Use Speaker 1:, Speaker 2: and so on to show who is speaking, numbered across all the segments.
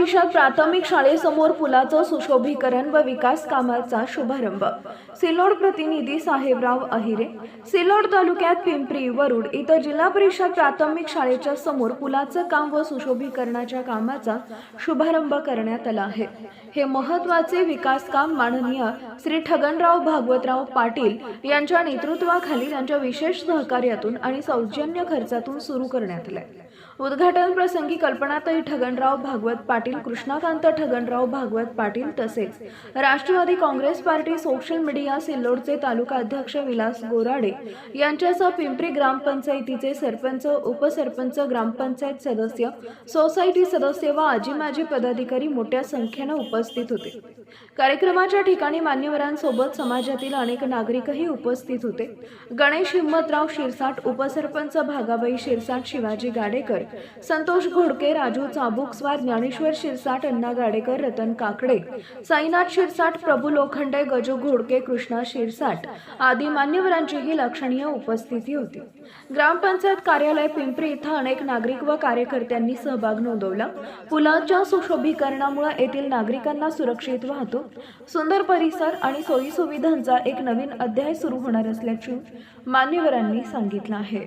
Speaker 1: परिषद प्राथमिक शाळेसमोर पुलाचं सुशोभीकरण व विकास कामाचा शुभारंभ. सिल्लोड प्रतिनिधी साहेबराव अहिरे सिल्लोड तालुक्यात पिंपरी वरुड इथं जिल्हा परिषद प्राथमिक शाळेच्या समोर पुलाचं काम व सुशोभीकरणाच्या कामाचा शुभारंभ करण्यात आला आहे. हे महत्त्वाचे विकास काम माननीय श्री ठगनराव भागवतराव पाटील यांच्या नेतृत्वाखाली त्यांच्या विशेष सहकार्यातून आणि सौजन्य खर्चातून सुरू करण्यात आलंय. उद्घाटन प्रसंगी कल्पनाताई ठगणराव भागवत पाटील कृष्णाकांत ठगणराव भागवत पाटील तसेच Rashtrawadi Congress party social media सिल्लोडचे तालुका अध्यक्ष विलास गोराडे यांच्यासह पिंपरी ग्रामपंचायतीचे सरपंच उपसरपंच ग्रामपंचायत सदस्य सोसायटी सदस्य व आजी माजी पदाधिकारी मोठ्या संख्येनं उपस्थित होते. कार्यक्रमाच्या ठिकाणी मान्यवरांसोबत समाजातील अनेक नागरिकही उपस्थित होते. गणेश हिम्मतराव शिरसाट उपसरपंच भागाबाई शिरसाट शिवाजी गाडेकर संतोष घोडके राजू चाबुकस्वार ज्ञानेश्वर शिरसाट अण्णा गाडेकर रतन काकडे साईनाथ शिरसाट प्रभू लोखंडे गजू घोडके कृष्णा शिरसाट आदी मान्यवरांचीही लक्षणीय उपस्थिती होती. ग्रामपंचायत कार्यालय पिंपरी इथं अनेक नागरिक व कार्यकर्त्यांनी सहभाग नोंदवला. पुलाच्या सुशोभीकरणामुळे येथील नागरिकांना सुरक्षित वाहतूक सुंदर परिसर आणि सोयीसुविधांचा एक नवीन अध्याय सुरू होणार असल्याचे मान्यवरांनी सांगितलं आहे.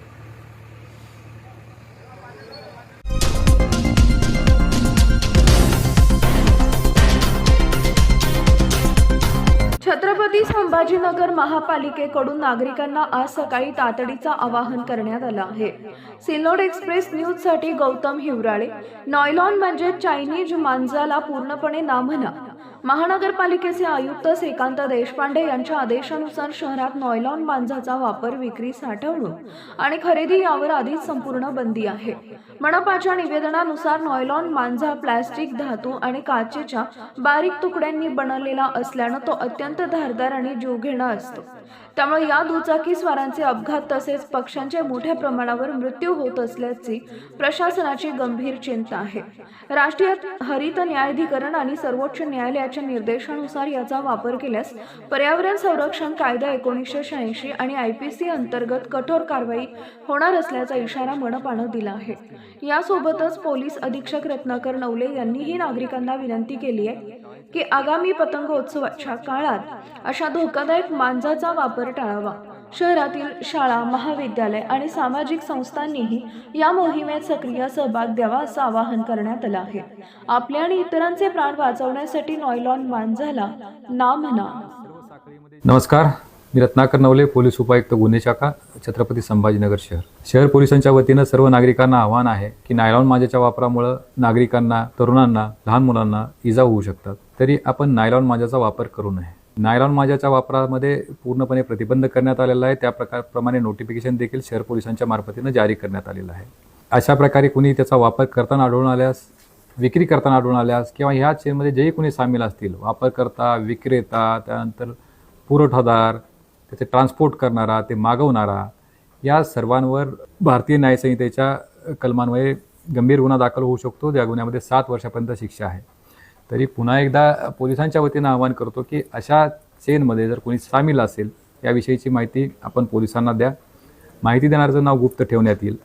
Speaker 1: छत्रपती संभाजीनगर महापालिकेकडून नागरिकांना आज सकाळी तातडीचं आवाहन करण्यात आलं आहे. सिल्लोड एक्सप्रेस न्यूजसाठी गौतम हिवराळे. नॉयलॉन म्हणजे चायनीज मांजाला पूर्णपणे ना म्हणा महानगरपालिकेचे आयुक्त श्रीकांत देशपांडे यांच्या आदेशानुसार शहरात नॉयलॉन मांजाचा वापर विक्री साठवणूक आणि खरेदी यावर आधीच संपूर्ण बंदी आहे. मनपाच्या निवेदनानुसार नॉयलॉन मांजा प्लॅस्टिक धातू आणि काचेच्या बारीक तुकड्यांनी बनवलेला असल्यानं तो अत्यंत धारदार आणि जीवघेणा असतो. त्यामुळे या दुचाकी स्वारांचे अपघात तसेच पक्ष्यांचे मोठ्या प्रमाणावर मृत्यू होत असल्याची प्रशासनाची गंभीर चिंता आहे. राष्ट्रीय हरित न्यायाधिकरण आणि सर्वोच्च न्यायालयात कायद्याच्या निर्देशानुसार याचा वापर केल्यास पर्यावरण संरक्षण कायदा एकोणीसशे शहाऐंशी आणि आय पी सी अंतर्गत कठोर कारवाई होणार असल्याचा इशारा मनपानं दिला आहे. यासोबतच पोलीस अधीक्षक रत्नाकर नवले यांनीही नागरिकांना विनंती केली आहे की आगामी पतंगोत्सवाच्या काळात अशा धोकादायक मांजाचा वापर टाळावा. शहरातील शाळा महाविद्यालय आणि सामाजिक संस्थांनीही या मोहिमेत सक्रिय सहभाग द्यावा असं आवाहन करण्यात आलं आहे. आपले आणि इतरांचे प्राण वाचवण्यासाठी नॉयलॉन झाला ना म्हणा.
Speaker 2: नमस्कार मी रत्नाकर नवले पोलीस उपायुक्त गुन्हे शाखा छत्रपती संभाजीनगर शहर. शहर पोलिसांच्या वतीनं सर्व नागरिकांना आव्हान आहे की नायलॉन मांजाच्या वापरामुळं नागरिकांना तरुणांना लहान मुलांना इजा होऊ शकतात. तरी आपण नायलॉन मांजाचा वापर करू नये. नायलॉन माझ्याच्या वापरामध्ये पूर्णपणे प्रतिबंध करण्यात आलेला आहे. त्या प्रकारप्रमाणे नोटिफिकेशन देखील शहर पोलिसांच्या मार्फतीनं जारी करण्यात आलेलं आहे. अशा प्रकारे कुणी त्याचा वापर करताना आढळून आल्यास विक्री करताना आढळून आल्यास किंवा ह्या चेनमध्ये जेही कुणी सामील असतील वापरकर्ता विक्रेता त्यानंतर पुरवठादार त्याचे ट्रान्सपोर्ट करणारा ते मागवणारा या सर्वांवर भारतीय न्यायसंहितेच्या कलमान्वये गंभीर गुन्हा दाखल होऊ शकतो. ज्या गुन्ह्यामध्ये सात वर्षापर्यंत शिक्षा आहे. तरी पुन्हा एकदा पोलिसांच्या वतीनं आवाहन करतो की अशा चेनमध्ये जर कोणी सामील असेल याविषयीची माहिती आपण पोलिसांना द्या. माहिती देणाऱ्याचं नाव गुप्त ठेवण्यात येईल.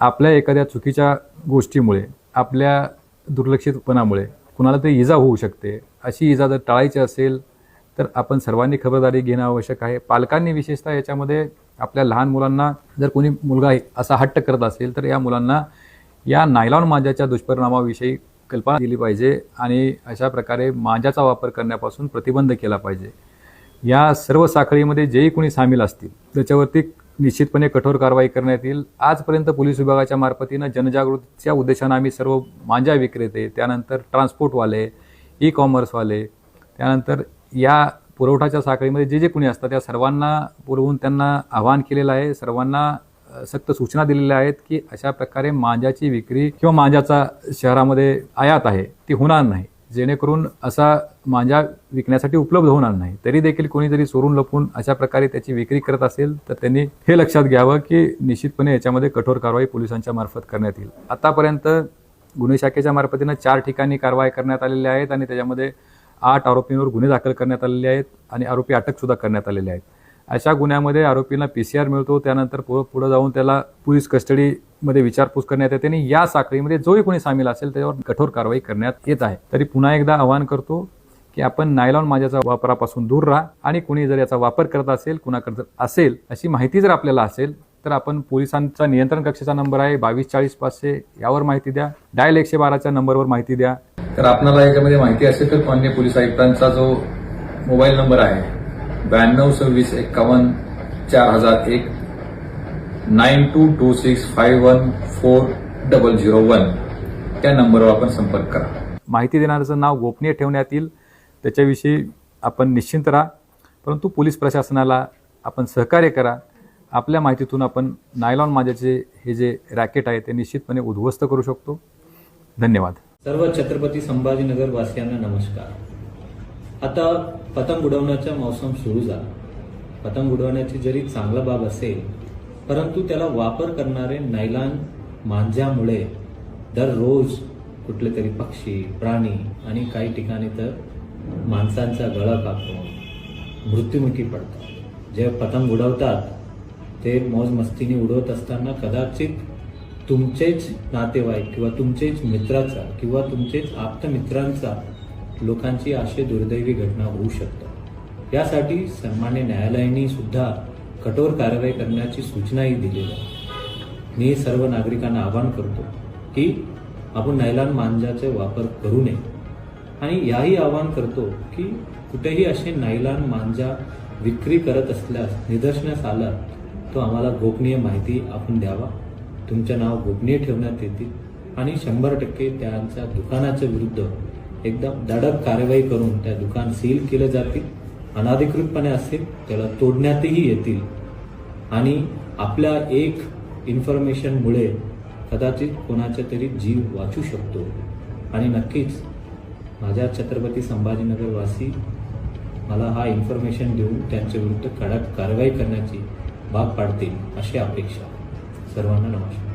Speaker 2: आपल्या एखाद्या चुकीच्या गोष्टीमुळे आपल्या दुर्लक्षितपणामुळे कुणाला तरी इजा होऊ शकते. अशी इजा जर टाळायची असेल तर आपण सर्वांनी खबरदारी घेणं आवश्यक आहे. पालकांनी विशेषतः याच्यामध्ये आपल्या लहान मुलांना जर कोणी मुलगा असा हट्ट करत असेल तर या मुलांना या नायलॉन मांजाच्या दुष्परिणामाविषयी कल्पना दिली पाहिजे आणि अशा प्रकारे मांजाचा वापर करण्यापासून प्रतिबंध केला पाहिजे. या सर्व साखळीमध्ये जेही कोणी सामील असतील त्याच्यावरती निश्चितपणे कठोर कारवाई करण्यात येईल. आजपर्यंत पोलीस विभागाच्या मार्फतीनं जनजागृतीच्या उद्देशानं आम्ही सर्व मांजा विक्रेते त्यानंतर ट्रान्सपोर्टवाले ई कॉमर्सवाले त्यानंतर या पुरवठाच्या साखळीमध्ये जे जे कोणी असतात त्या सर्वांना पुरवून त्यांना आवाहन केलेलं आहे. सर्वांना सक्त सूचना दिलेल्या आहेत की अशा प्रकारे मांजाची विक्री किंवा मांजाचा शहरामध्ये आयात आहे ती होणार नाही. जेणेकरून असा मांजा विकण्यासाठी उपलब्ध होणार नाही. तरी देखील कोणी जरी चोरून लपून अशा प्रकारे त्याची विक्री करत असेल तर त्यांनी हे लक्षात घ्यावं की निश्चितपणे याच्यामध्ये कठोर कारवाई पोलिसांच्या मार्फत करण्यात येईल. आतापर्यंत गुन्हे शाखेच्या मार्फतीनं चार ठिकाणी कारवाई करण्यात आलेल्या आहेत आणि त्याच्यामध्ये आठ आरोपींवर गुन्हे दाखल करण्यात आलेले आहेत आणि आरोपी अटकसुद्धा करण्यात आलेले आहेत. अशा गुन्ह्यामध्ये आरोपींना पी सी आर मिळतो त्यानंतर पुढं पुढं जाऊन त्याला पोलीस कस्टडीमध्ये विचारपूस करण्यात येते आणि या साखळीमध्ये जोही कोणी सामील असेल त्याच्यावर कठोर कारवाई करण्यात येत आहे. तरी पुन्हा एकदा आवाहन करतो की आपण नायलॉन माझ्याच्या वापरापासून दूर राहा आणि कुणी जर याचा वापर करत असेल कुणाकडे असेल अशी माहिती जर आपल्याला असेल तर आपण पोलिसांचा नियंत्रण कक्षाचा नंबर आहे बावीस चाळीस पाचशे यावर माहिती द्या. डायल एकशे बाराच्या नंबरवर माहिती द्या. तर आपल्याला याच्यामध्ये माहिती असेल तर मान्य पोलीस आयुक्तांचा जो मोबाईल नंबर आहे ब्याण्णव सव्वीस एक्कावन्न चार हजार एक nine two two six five one four double zero one. त्या नंबरवर आपण संपर्क करा. माहिती देणाऱ्याचं नाव गोपनीय ठेवण्यात येईल. त्याच्याविषयी आपण निश्चिंत राहा. परंतु पोलीस प्रशासनाला आपण सहकार्य करा. आपल्या माहितीतून आपण नायलॉन माझ्याचे हे जे रॅकेट आहे ते निश्चितपणे उद्ध्वस्त करू शकतो. धन्यवाद.
Speaker 3: सर्व छत्रपती संभाजीनगर वासियांना नमस्कार. आता पतंग उडवण्याचा मौसम सुरू झाला. पतंग उडवण्याची जरी चांगला बाब असेल परंतु त्याला वापर करणारे नायलान मांज्यामुळे दररोज कुठले तरी पक्षी प्राणी आणि काही ठिकाणी तर माणसांचा गळा कापून मृत्युमुखी पडतात. जे पतंग उडवतात ते मौज मस्तीने उडवत असताना कदाचित तुमचेच नातेवाईक किंवा तुमचेच मित्राचा किंवा तुमचेच आप्तमित्रांचा लोकांची अशी दुर्दैवी घटना होऊ शकतात. यासाठी सन्मान्य न्यायालयाने सुद्धा कठोर कारवाई करण्याची सूचनाही दिलेली आहे. मी सर्व नागरिकांना आवाहन करतो की आपण नैलान मांजाचे वापर करू नये. आणि याही आवाहन करतो की कुठेही असे नायलान मांजा विक्री करत असल्यास निदर्शनास आला तो आम्हाला गोपनीय माहिती आपण द्यावा. तुमचं नाव गोपनीय ठेवण्यात येतील आणि शंभर टक्के त्यांच्या दुकानाच्या विरुद्ध एकदम धडक कारवाई करून त्या दुकान सील केले जातील अनाधिकृतपणे असेल त्याला तोडण्यातही येतील. आणि आपल्या एक इन्फॉर्मेशनमुळे कदाचित कोणाचा तरी जीव वाचू शकतो. आणि नक्कीच माझ्या छत्रपती संभाजीनगरवासी मला हा इन्फॉर्मेशन देऊन त्यांच्या विरुद्ध कडक कारवाई करण्याची भाग पाडतील अशी अपेक्षा. सर्वांना नमस्कार.